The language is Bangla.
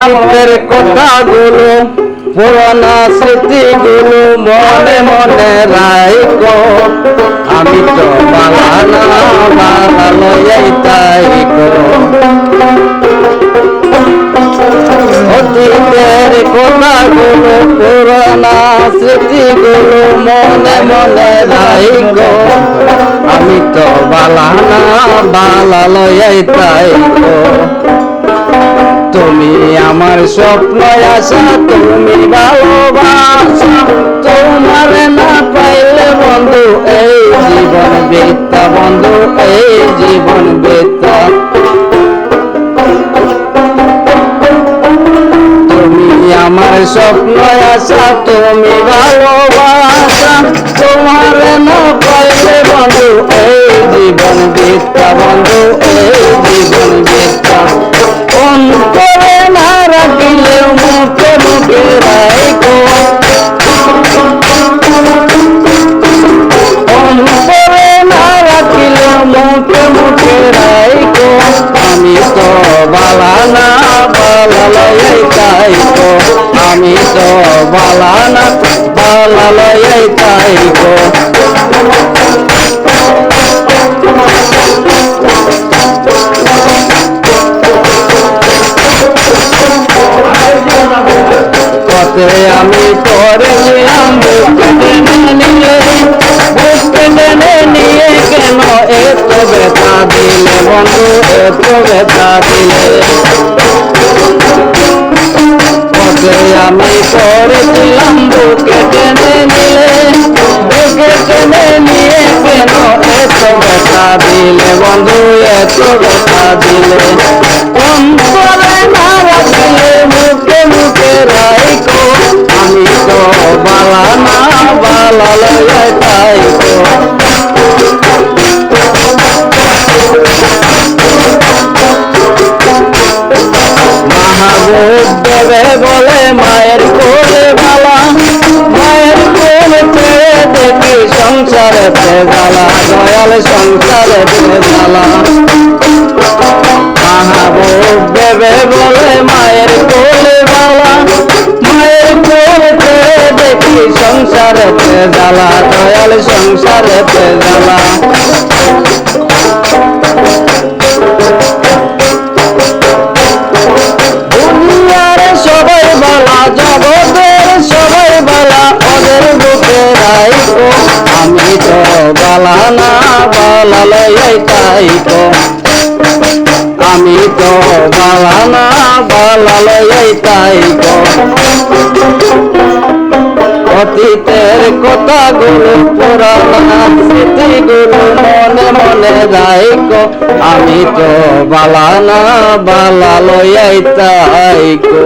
আমাদের কথাগুলো পুরানা স্মৃতিগুলো মনে মনে রাইকো আমি তো বালানা বালালো এই তাইকো অতীতের কথাগুলো পুরানা স্মৃতিগুলো মনে মনে রাইকো আমি তো বালানা বালালো এই তাইকো তুমি আমার স্বপ্ন আশা, তুমি ভালোবাসা। তোমার না পাইলে বন্ধু, এই জীবন বেতা বন্ধু, এই জীবন বেতা তুমি আমার স্বপ্ন আশা, তুমি ভালোবাসা। তোমার না পাইলে বন্ধু, এই জীবন বেতা বন্ধু, এই জীবন বেতা বালানা বালালয় তাইকো আমি তো বালানা বালালয় তাইকো টেনে নিয়ে কেন এত ব্যথা দিলে বন্ধু, এত ব্যথা দিলে? পথে আমি করেছিলাম বুকে টেনে নিয়ে বুকে টেনে নিয়ে কেন এত ব্যথা দিলে বন্ধু, এত ব্যথা দিলে? সংসারে পেগালা দয়াল সংসারে পেগালা মাহবুব দেবে বলে মায়ের কোলে বালা। মায়ের কোলে ছেড়ে দেখি সংসারে পেগালা দয়াল সংসারে পেগালা বালা লয় তাইকো আমি তো বালা না বালা অতীতের কথাগুলো পুরানা স্মৃতিগুলো মনে মনে রাইকো আমি তো বালানা বালা লয়াই তাইকো